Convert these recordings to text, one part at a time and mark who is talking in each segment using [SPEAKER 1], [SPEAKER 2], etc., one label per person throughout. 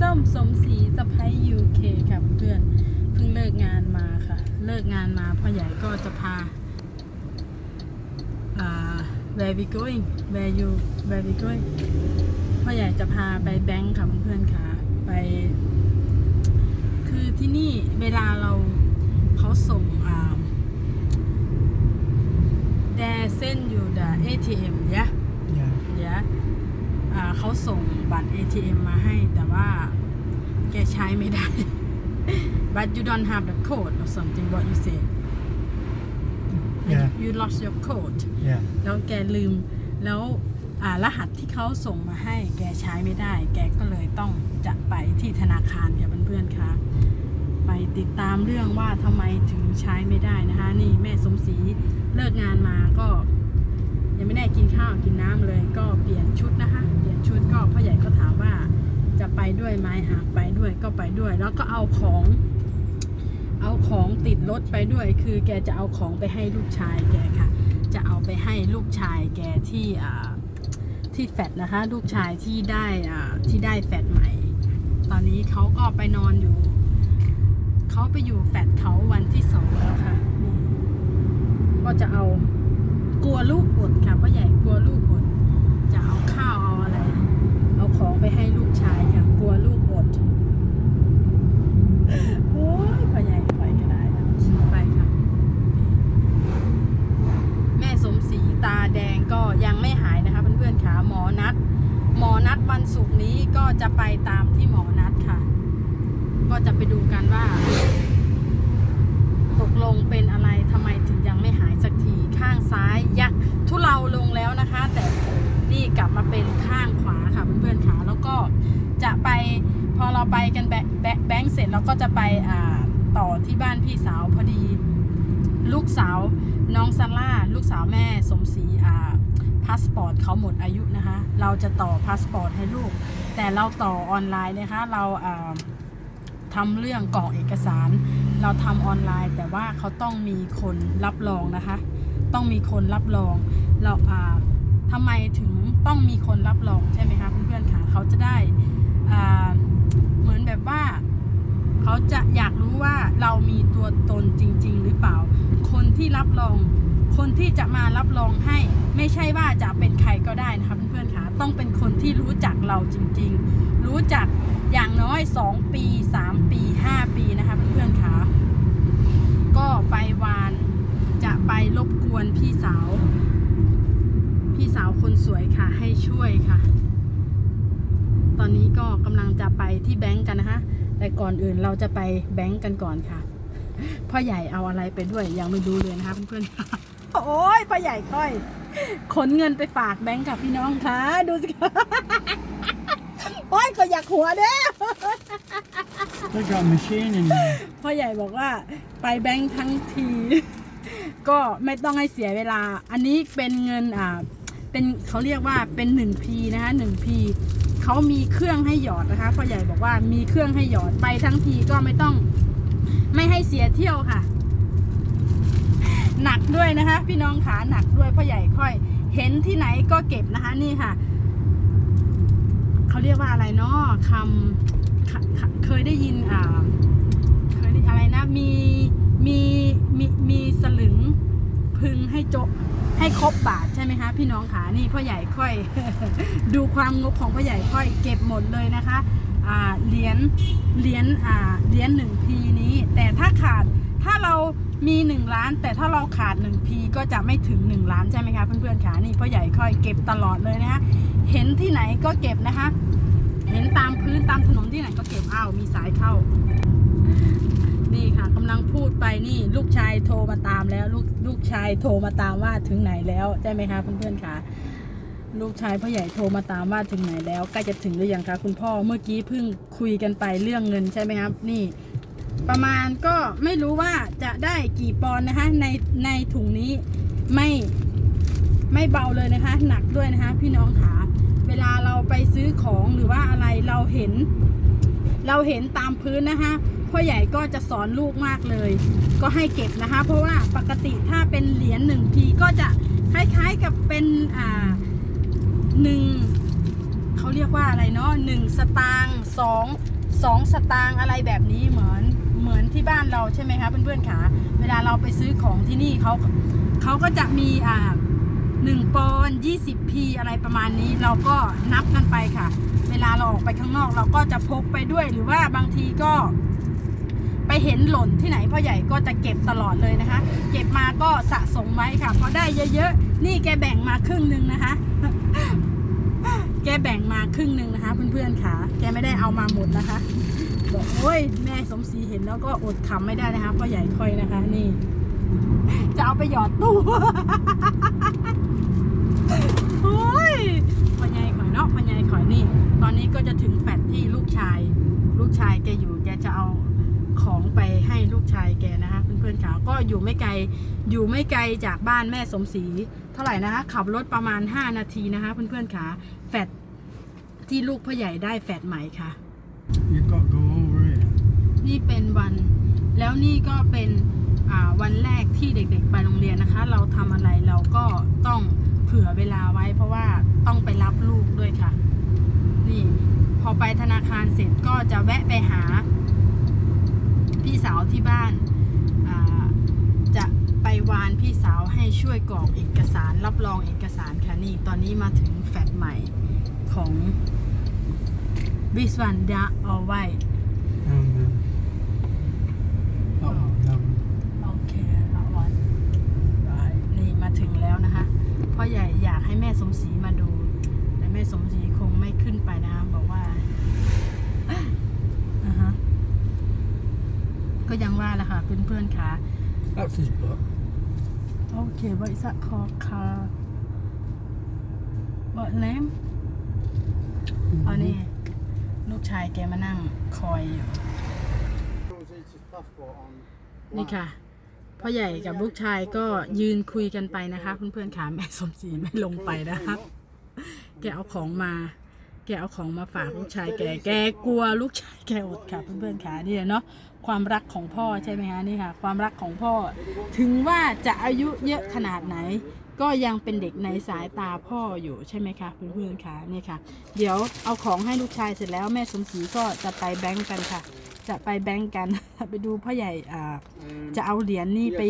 [SPEAKER 1] ส้มสมศรีสะพ้ายยูเคค่ะเพื่อนเพิ่งเลิกงานมาค่ะ เลิกงานมาพ่อใหญ่ก็จะพาอ่า where we going where you where we going พ่อใหญ่จะพาไปแบงค์ค่ะเพื่อนค่ะ ไป คือที่นี่เวลาเราเขาส่งอ่า there send you the ATM yeah
[SPEAKER 2] Yeah.
[SPEAKER 1] เดี๋ยวอ่าเขา ส่งบัตร ATM มาให้ แต่ว่าแกใช้ไม่ได้ but you don't have the code or something what you say
[SPEAKER 2] Yeah.
[SPEAKER 1] you lost your code
[SPEAKER 2] Yeah.
[SPEAKER 1] แล้วแกลืมแล้วอ่ารหัสที่เขาส่งมาให้ แกใช้ไม่ได้ แกก็เลยต้องจะไปที่ธนาคารค่ะเพื่อนๆค่ะไปติดตามเรื่องว่าทำไมถึงใช้ไม่ได้นะคะ นี่แม่สมศรีเลิกงานมาก็ยังไม่ได้กินข้าวกินน้ำเลยก็เปลี่ยนชุดนะคะ เปลี่ยนชุดก็พ่อใหญ่ก็ถามว่าจะ ไปด้วยไหมอะไปด้วยก็ไปด้วย แล้วก็เอาของ เอาของติดรถไปด้วย คือแกจะเอาของไปให้ลูกชายแกค่ะ จะเอาไปให้ลูกชายแกที่ที่แฟดนะคะ ลูกชายที่ได้ที่ได้แฟดใหม่ ตอนนี้เขาก็ไปนอนอยู่เขาไปอยู่แฟดเขาวันที่สองแล้วค่ะก็จะเอากลัวลูกอดค่ะพ่อใหญ่กลัวลูกอดจะเอาข้าวเอาอะไร เอาของไปให้ลูกชายค่ะ กลัวลูกอด โอ้ยพ่อใหญ่ไปก็ได้ค่ะไปค่ะ แม่สมศรีตาแดงก็ยังไม่หายนะคะเพื่อนๆค่ะหมอนัด หมอนัดวันศุกร์นี้ก็ จะไปตามที่หมอนัดค่ะ ก็จะไปดูกันว่า ตกลงเป็นอะไรทำไมถึงยังไม่หายสักทีข้างซ้ายยักทุเลาลงแล้วนะคะ แต่นี่กลับมาเป็นข้างขวาค่ะเพื่อนๆค่ะแล้วก็จะไปพอเราไปกันแบแบแบงค์เสร็จเราก็จะไปอ่าต่อที่บ้านพี่สาวพอดี ลูกสาวน้องซาร่าลูกสาวแม่สมศรีอ่าพาสปอร์ตเขาหมดอายุนะคะ เราจะต่อพาสปอร์ตให้ลูก แต่เราต่อออนไลน์นะคะเราอ่าทำเรื่องกรอกเอกสาร เราทำออนไลน์ แต่ว่าเขาต้องมีคนรับรองนะคะ ต้องมีคนรับรองเราอ่าทำไมถึงต้องมีคนรับรองใช่ไหมคะเพื่อนๆค่ะเขาจะได้เหมือนแบบว่าเขาจะอยากรู้ว่าเรามีตัวตนจริง ๆ หรือเปล่า คนที่รับรอง คนที่จะมารับรองให้ ไม่ใช่ว่าจะเป็นใครก็ได้นะคะเพื่อนๆค่ะต้องเป็นคนที่รู้จักเราจริง ๆ รู้จักอย่างน้อย 2 ปี 3 ปี 5 ปีนะคะเพื่อนๆค่ะก็ไปวานจะไปรบกวนพี่สาว พี่สาวคนสวยค่ะ ให้ช่วยค่ะ ตอนนี้ก็กำลังจะไปที่แบงก์กันนะคะ แต่ก่อนอื่นเราจะไปแบงก์กันก่อนค่ะพ่อใหญ่เอาอะไรไปด้วยยังไม่รู้เลยนะคะเพื่อนๆ โอ้ยพ่อใหญ่ค่อยขนเงินไปฝากแบงก์กับพี่น้องค่ะดูสิคะโอ้ยก็อยากหัวเด้
[SPEAKER 2] They got a machine in there.
[SPEAKER 1] พ่อใหญ่บอกว่าไปแบงค์ทั้งที ก็ไม่ต้องให้เสียเวลา อันนี้เป็นเงินอ่าเป็นเขาเรียกว่าเป็นหนึ่งพีนะคะหนึ่งพีเขามีเครื่องให้หยอดนะคะพ่อใหญ่บอกว่ามีเครื่องให้หยอดไปทั้งทีก็ไม่ต้อง ไม่ให้เสียเที่ยวค่ะ หนักด้วยนะคะ พี่น้องขาหนักด้วยพ่อใหญ่ค่อย เห็นที่ไหนก็เก็บนะคะ นี่ค่ะเขาเรียกว่าอะไรเนาะคำเคยได้ยินอ่าเคยได้อะไรนะมีมีมีมีสลึงพึงให้โจะให้ครบบาทใช่ไหมคะ พี่น้องขานี่พ่อใหญ่ค่อย ดูความงบของพ่อใหญ่ค่อยเก็บหมดเลยนะคะ เหรียญเหรียญอ่าเหรียญหนึ่งพีนี้ แต่ถ้าขาดถ้าเรามีหนึ่งล้าน แต่ถ้าเราขาดหนึ่งพีก็จะไม่ถึงหนึ่งล้านใช่ไหมคะเพื่อนๆขานี่พ่อใหญ่ค่อยเก็บตลอดเลยนะคะเห็นที่ไหนก็เก็บนะคะ เห็นตามพื้นตามถนนที่ไหนก็เก็บอ้าวมีสายเข้า นี่ค่ะกำลังพูดไปนี่ลูกชายโทรมาตามแล้วลูกลูกชายโทรมาตามว่าถึงไหนแล้วใช่ไหมคะเพื่อนๆคะ ลูกชายพ่อใหญ่โทรมาตามว่าถึงไหนแล้วใกล้จะถึงหรือยังคะคุณพ่อเมื่อกี้เพิ่งคุยกันไปเรื่องเงินใช่ไหมครับ นี่ ประมาณก็ไม่รู้ว่าจะได้กี่ปอนนะคะ ในในถุงนี้ไม่ไม่เบาเลยนะคะ หนักด้วยนะคะ พี่น้องขาเวลาเราไปซื้อของหรือว่าอะไรเราเห็น เราเห็นตามพื้นนะคะพ่อใหญ่ก็จะสอนลูกมากเลย ก็ให้เก็บนะคะ เพราะว่าปกติถ้าเป็นเหรียญหนึ่งทีก็จะคล้ายๆกับเป็นอ่า หนึ่งเขาเรียกว่าอะไรเนาะหนึ่งสตางค์สองสองสตางค์อะไรแบบนี้เหมือนเหมือนที่บ้านเราใช่ไหมคะเพื่อนๆขาเวลาเราไปซื้อของที่นี่เขาเขาก็จะมีอ่าหนึ่งปอนยี่สิบพีอะไรประมาณนี้เราก็นับกันไปค่ะ เวลาเราออกไปข้างนอกเราก็จะพกไปด้วยหรือว่าบางทีก็ไปเห็นหล่นที่ไหนพ่อใหญ่ก็จะเก็บตลอดเลยนะคะ เก็บมาก็สะสมไว้ค่ะพอได้เยอะๆ นี่แกแบ่งมาครึ่งหนึ่งนะคะ แกแบ่งมาครึ่งหนึ่งนะคะ เพื่อนๆค่ะ แกไม่ได้เอามาหมดนะคะ บอกโอ้ยแม่สมศรีเห็นแล้วก็อดขำไม่ได้นะคะพ่อใหญ่คอยนะคะ นี่ จะเอาไปหยอดตู้โอ้ยพ่อใหญ่ข่อยเนาะพ่อใหญ่ข่อยนี่ ตอนนี้ก็จะถึงแฟดที่ลูกชาย ลูกชายแกอยู่แกจะเอาของไปให้ลูกชายแกนะคะ อนๆค่ะก็อยู่ไม่ไกลอยู่ไม่ไกลจากบ้านแม่สมศรีเท่าไหร่นะคะขับรถประมาณ 5 นาทีนะคะ เพื่อนๆค่ะแฟดที่ลูกพ่อใหญ่ได้แฟดใหม่ค่ะ
[SPEAKER 2] You've got to go over it.
[SPEAKER 1] นี่เป็นวันแล้วนี่ก็เป็นอ่าวันแรกที่เด็กๆ ไปโรงเรียนนะคะ เราทำอะไรเราก็ต้องเผื่อเวลาไว้ เพราะว่าต้องไปรับลูกด้วยค่ะ นี่พอไปธนาคารเสร็จก็จะแวะไปหา พี่สาวที่บ้านอ่าจะ ไปวานพี่สาวให้ช่วยกรอกเอกสารรับรองเอกสารค่ะนี่ตอนนี้มาถึงแฟดใหม่ของวิสวันดาเอาไว้
[SPEAKER 2] And uh, that one, that one.
[SPEAKER 1] โอเคละวันนี่มาถึงแล้วนะคะพ่อใหญ่อยากให้แม่สมศรีมาดู แต่แม่สมศรีคงไม่ขึ้นไปนะคะบอกว่าอ่าฮะก็ยังว่าแหละค่ะเพื่อนๆค่ะ
[SPEAKER 2] That's his book.
[SPEAKER 1] โอเคบริษัทคอคาบอดแลมอันนี้ลูกชายแกมานั่งคอยอยู่ นี่ค่ะพ่อใหญ่กับลูกชายก็ยืนคุยกันไปนะคะ เพื่อนๆค่ะแม่สมศรีไม่ลงไปนะคะ แกเอาของมาแกเอาของมาฝากลูกชายแก แกกลัวลูกชายแกอดค่ะเพื่อนๆค่ะนี่เนาะความรักของพ่อใช่ไหมคะนี่ค่ะ ความรักของพ่อ ถึงว่าจะอายุเยอะขนาดไหน ก็ยังเป็นเด็กในสายตาพ่ออยู่ใช่ไหมคะเพื่อนๆค่ะนี่ค่ะ เดี๋ยวเอาของให้ลูกชายเสร็จแล้วแม่สมศรีก็จะไปแบงก์กันค่ะ จะไปแบงก์กัน ไปดูพ่อใหญ่อ่าจะเอาเหรียญนี่ไป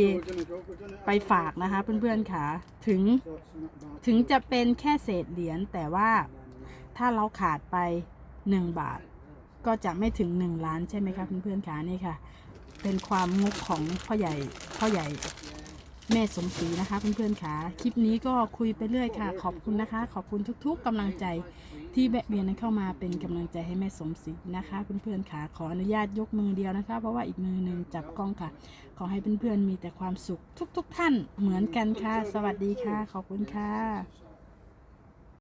[SPEAKER 1] ไปฝากนะคะเพื่อนๆค่ะถึงถึงจะเป็นแค่เศษเหรียญแต่ว่า ถ้าเราขาดไป 1 บาท ก็จะไม่ถึง 1 ล้านใช่ไหมคะเพื่อนๆค่ะนี่ค่ะ เป็นความงกของพ่อใหญ่พ่อใหญ่แม่สมศรีนะคะเพื่อนๆค่ะคลิปนี้ก็คุยไปเรื่อยค่ะ ขอบคุณนะคะ ขอบคุณทุกๆกำลังใจที่แวะเวียนกันเข้ามาเป็นกำลังใจให้แม่สมศรีนะคะเพื่อนๆค่ะขออนุญาตยกมือเดียวนะคะ เพราะว่าอีกมือหนึ่งจับกล้องค่ะ ขอให้เพื่อนๆมีแต่ความสุขทุก ๆ ท่านเหมือนกันค่ะ สวัสดีค่ะ ขอบคุณค่ะ